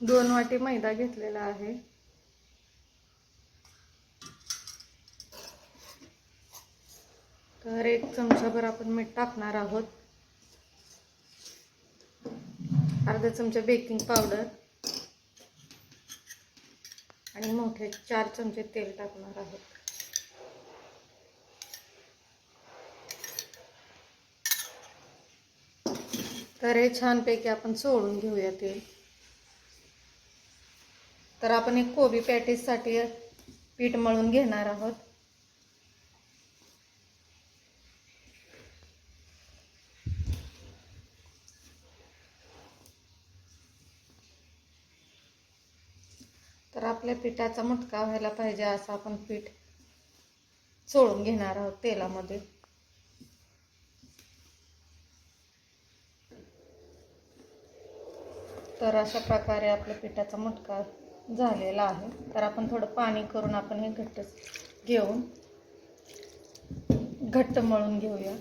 दोन वाटी मैदा घेतलेला आहे. तर एक चमचाभर आपण मीठ टाकणार आहोत. अर्धा चमचा बेकिंग पावडर. आणि मोठे चार चमचे तेल टाकणार आहोत. तर हे छानपैकी आपण सोडून घेऊया तेल. तर आपण एक कोबी पॅटीससाठी पीठ मळून घेणार आहोत. तर आपल्या पिठाचा मुटका व्हायला पाहिजे असं आपण पीठ चोळून घेणार आहोत तेलामध्ये. तर अशा प्रकारे आपल्या पिठाचा मुटका झालेला आहे. तर आपण थोडं पाणी करून आपण हे घट्ट घेऊन घट्ट मळून घेऊया.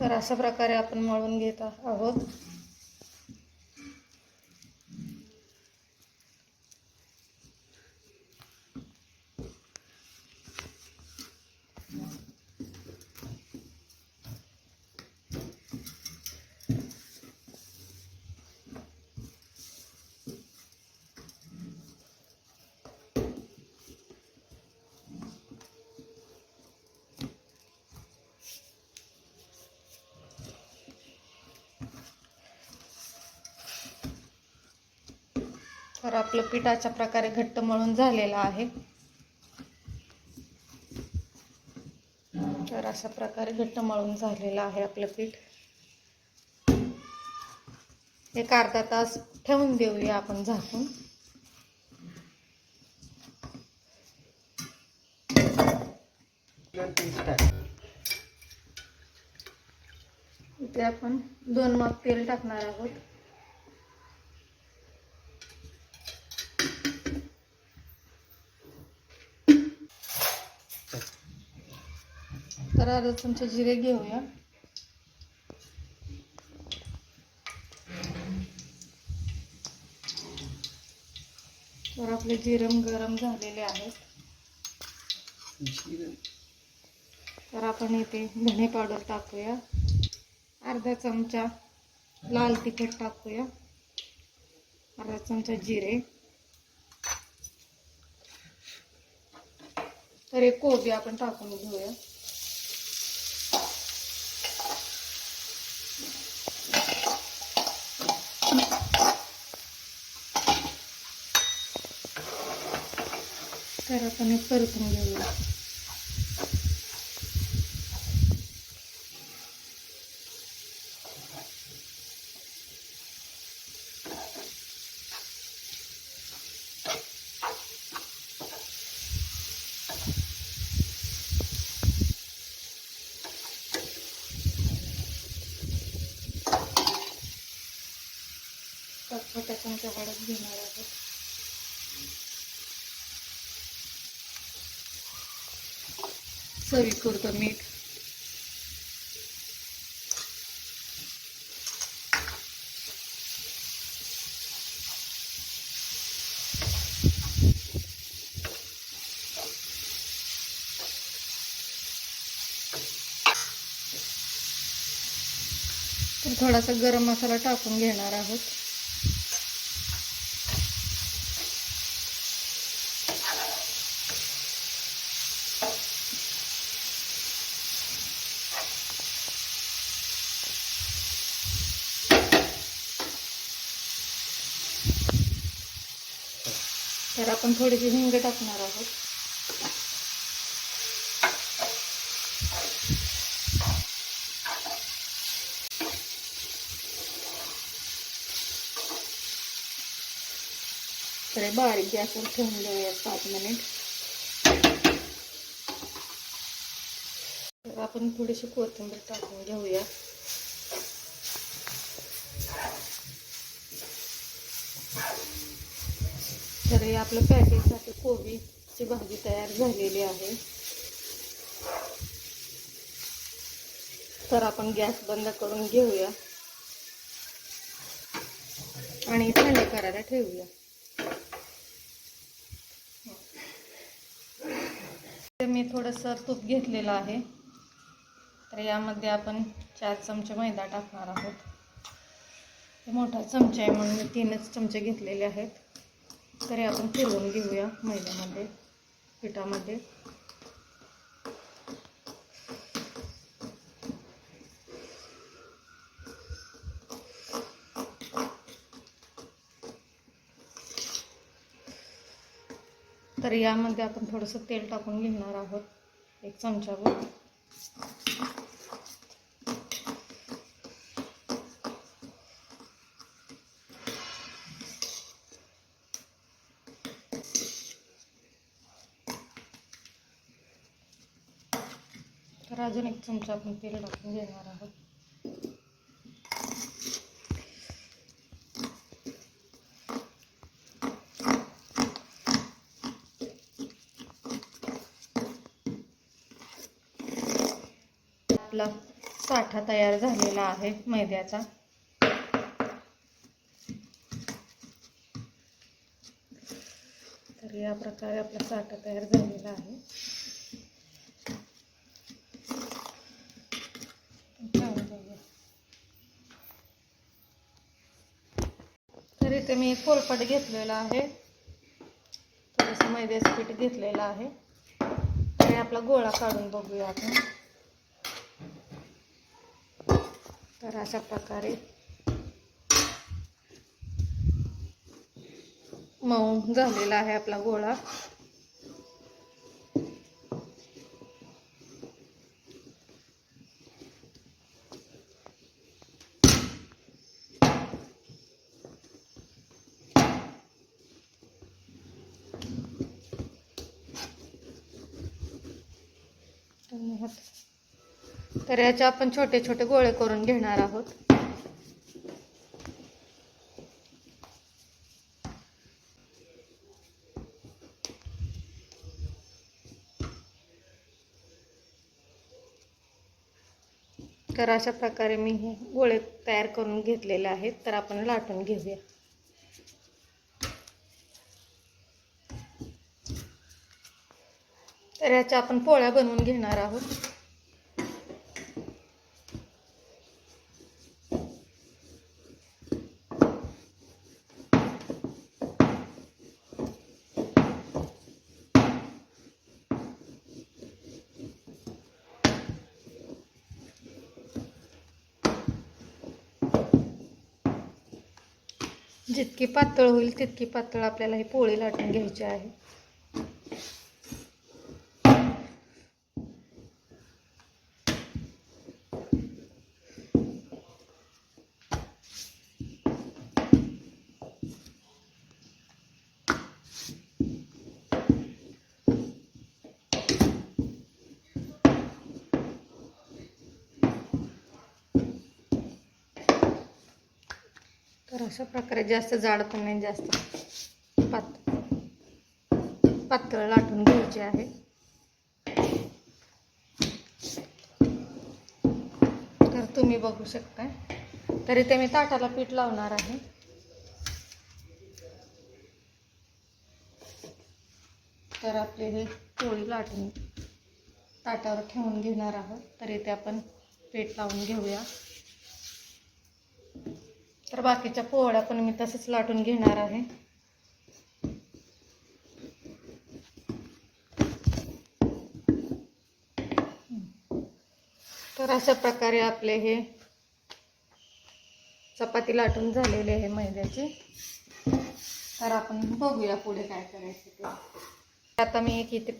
तर अशा प्रकारे आपण मळून घेत आहोत. तर आपलं पीठ अशा प्रकारे घट्ट मळून झालेलं आहे. तर अशा प्रकारे घट्ट मळून झालेलं आहे आपलं पीठ. एक अर्धा तास ठेवून देऊया आपण झाकून. इथे आपण दोन माप तेल टाकणार आहोत. अर्धा चमचा जिरे घेऊया. तर आपले जिरम गरम झालेले आहेत. तर आपण इथे धणे पावडर टाकूया. अर्धा चमचा लाल तिखट टाकूया. अर्धा चमचा जिरे. तर एक कोबी आपण टाकून घेऊया. तर परतून घेऊया तर छोट्या चमचा हळद घेणार आहोत. चवी करतो मीठ तर थोडासा गरम मसाला टाकून घेणार आहोत. आपण थोडेसे हिंग टाकणार आहोत. तर बारीक गॅसवर ठेवून देऊया पाच मिनिट. तर आपण थोडीशी कोथिंबीर टाकून घेऊया. तर हे आपलं पॅकेजसाठी कोबीची भाजी तयार झालेली आहे. तर आपण गॅस बंद करून घेऊया. आणि थंड करायला ठेवूया. तर मी थोडंसं तूप घेतलेलं आहे. तर यामध्ये आपण चार चमचे मैदा टाकणार आहोत. मोठा चमचा आहे म्हणून मी तीनच चमचे घेतलेले आहेत. तरी आपण फिरवून घेऊया मैद्यामध्ये पिठामध्ये. तर यामध्ये आपण थोडंसं तेल टाकून घेणार आहोत एक चमचाभर तर अजून एक चमचा आपण तेल टाकून घेणार आहोत. आपला साठा तयार झालेला आहे मैद्याचा. तर या प्रकारे आपला साठा तयार झालेला आहे छान झालं. तर इथे मी पोलपट घेतलेलं घेतलेला आहे. थोडंसं मैद्याचं पीठ घेतलेलं आहे. आणि आपला गोळा काढून बघूया आपण. तर अशा प्रकारे मऊ झालेला आहे आपला गोळा. तर याचे आपण छोटे छोटे गोळे करून घेणार आहोत. तर अशा प्रकारे मी हे गोळे तयार करून घेतलेले आहेत तर आपण लाटून घेऊया. तर याच्या आपण पोळ्या बनवून घेणार आहोत. जितकी पातळ होईल तितकी पातळ आपल्याला ही पोळी लाटून घ्यायची आहे. अशा प्रकारे जास्त जाड पण नाही जास्त पात पातळ लाटून घ्यायचे आहे. तर तुम्ही बघू शकता तरी ते मी ताटाला पीठ लावणार आहे. तर आपले हे पोळी लाटून ताटावर ठेवून घेणार आहोत. तर इथे आपण पीठ लावून घेऊया. तर बाकीच्या पोळ्या पण मी तसंच लाटून घेणार आहे. तर अशा प्रकारे आपले हे चपाती लाटून झालेले आहे मैद्याची. तर आपण बघूया पुढे काय करायचं ते. आता मी एक इथे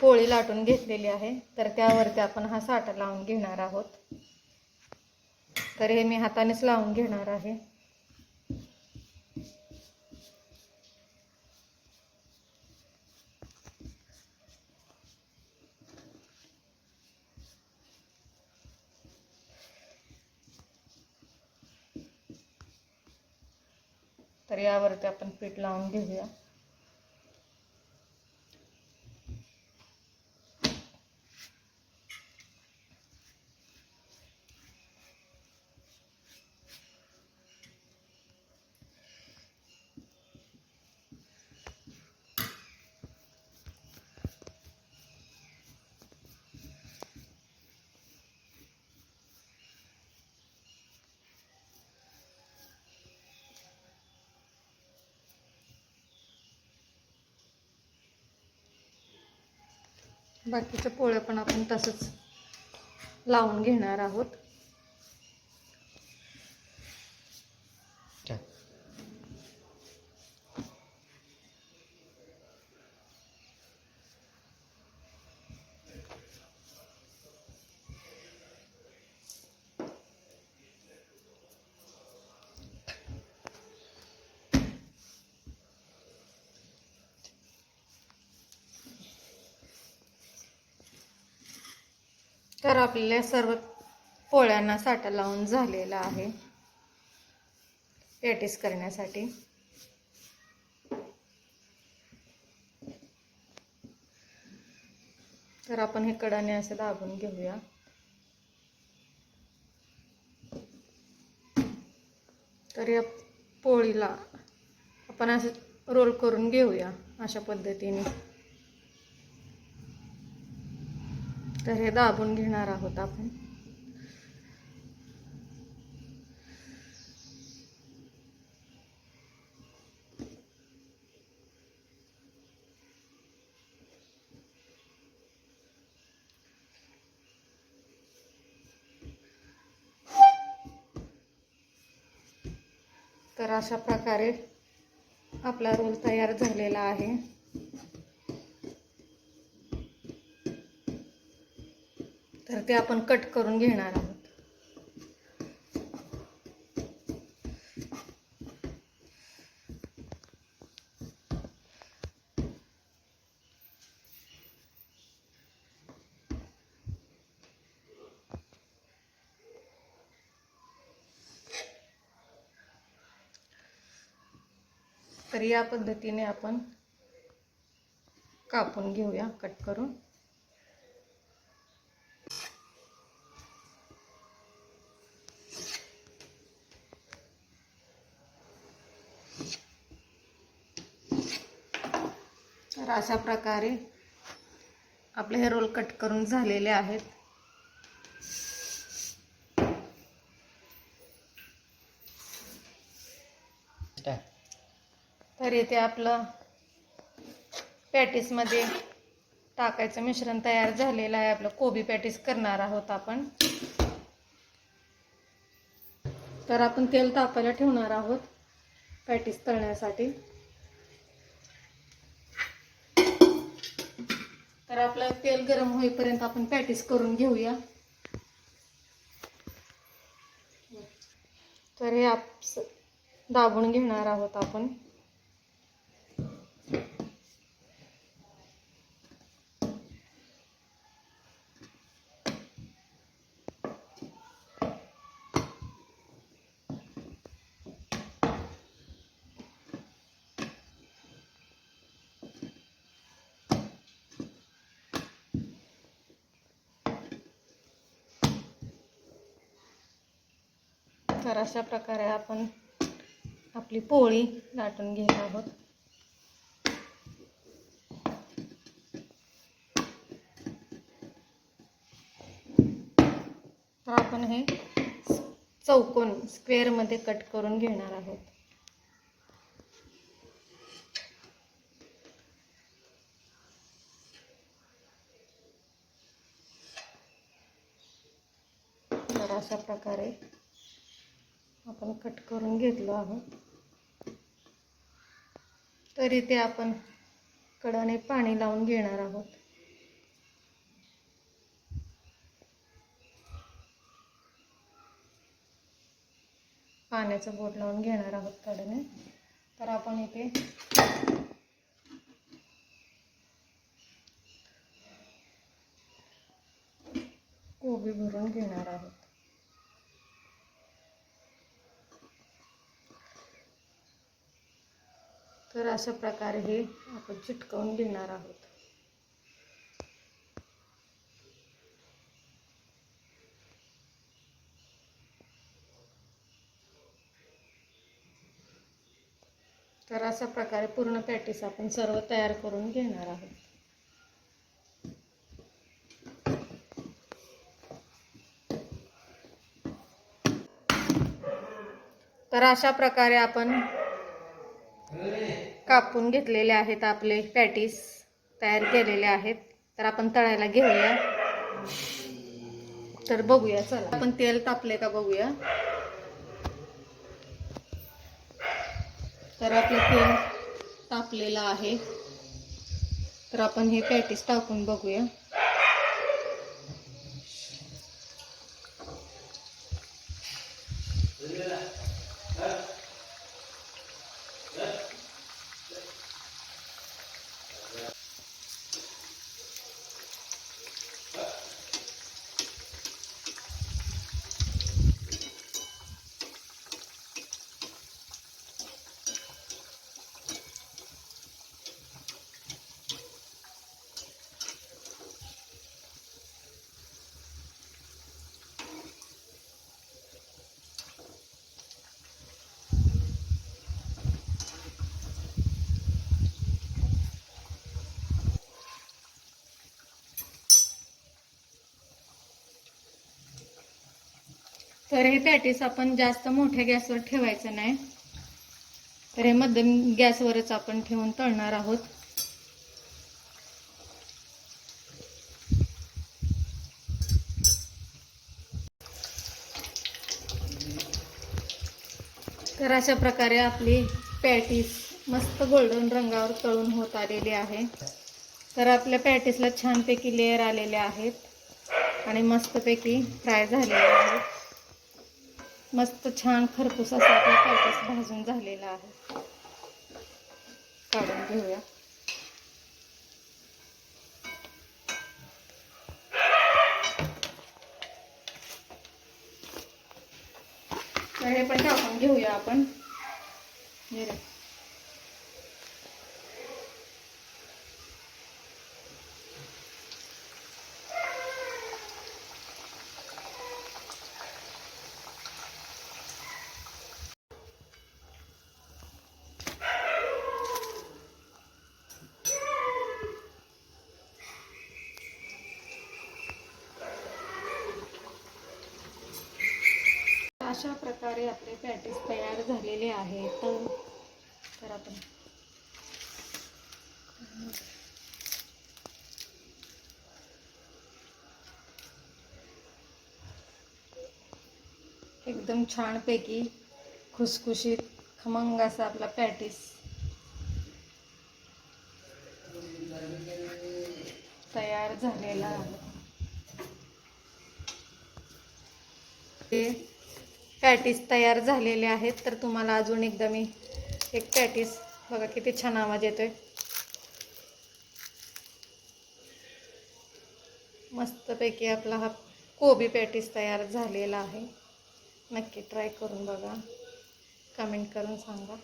पोळी लाटून घेतलेली आहे. तर त्यावरती आपण हा साठा लावून घेणार आहोत. तर हे मी हातानेच लावून घेणार आहे. तर यावरती आपण पीठ लावून घेऊया. बाकीच्या पोळ्या पण आपण तसंच लावून घेणार आहोत. तर आपल्या सर्व पोळ्यांना साठा लावून झालेला आहे. पॅटीस करण्यासाठी. तर आपण हे कडाने असे दाबून घेऊया. तर या पोळीला आपण असं रोल करून घेऊया अशा पद्धतीने. तर हे दाबून घेणार आहोत आपण. तर अशा प्रकारे आपला रोल तयार झालेला आहे. तर ते आपण कट करून घेणार आहोत. तर या पद्धतीने आपण कापून घेऊया कट करून तर अशा प्रकारे आपले हे रोल कट करून झालेले आहेत. तर इथे आपलं पॅटीसमध्ये टाकायचं मिश्रण तयार झालेलं आहे. आपलं कोबी पॅटीस करणार आहोत आपण. तर आपण तेल तापायला ठेवणार आहोत पॅटीस तळण्यासाठी. तर आपलं तेल गरम होईपर्यंत आपण पॅटीस करून घेऊया. तर हे आप दाबून घेणार आहोत आपण. तर अशा प्रकारे आपण आपली पोळी लाटून घेत आहोत. तर आपण हे चौकोन स्क्वेअरमध्ये कट करून घेणार आहोत. तर अशा प्रकारे आपण कट करून घेतलो आहोत. तरी ते आपण कडाने पाणी लावून घेणार आहोत. पाण्याचं बोट लावून घेणार आहोत कडाने. तर आपण इथे कोबी भरून घेणार आहोत. तर अशा प्रकारे हे आपण चिटकवून घेणार आहोत. तर अशा प्रकारे पूर्ण पॅटीस आपण सर्व तयार करून घेणार आहोत. तर अशा प्रकारे आपण कापून घेतलेले आहेत आपले पॅटीस तयार केलेले आहेत. तर आपण तळायला घेऊया. तर बघूया चला. आपण तेल तापले का बघूया. तर आपलं तेल तापलेलं आहे. तर आपण हे पॅटीस टाकून बघूया. तर हे पॅटीस आपण जास्त मोठ्या गॅसवर ठेवायचं नाही. तर हे मध्यम गॅसवरच आपण ठेवून तळणार आहोत. तर अशा प्रकारे आपली पॅटीस मस्त गोल्डन रंगावर तळून होत आलेली आहे. तर आपल्या पॅटीसला छानपैकी लेअर आलेले आहेत आणि मस्तपैकी फ्राय झालेले आहेत. मस्त छान खरपूस असा आपला पॅटीस भाजून झालेला आहे. काढून घेऊया. तर हे पण टाकून घेऊया आपण. प्रकारे आपले पॅटीस तयार झालेले आहेत. तर आपण एकदम छानपैकी खुसखुशीत खमंग असा आपला पॅटीस तयार झालेला आहे. ते पॅटीस तयार झालेले आहेत. तर तुम्हाला अजून एकदा मी एक पॅटीस बघा किती छान आवाज येतोय. मस्तपैकी आपला हा कोबी पॅटीस तयार झालेला आहे. नक्की ट्राय करून बघा. कमेंट करून सांगा.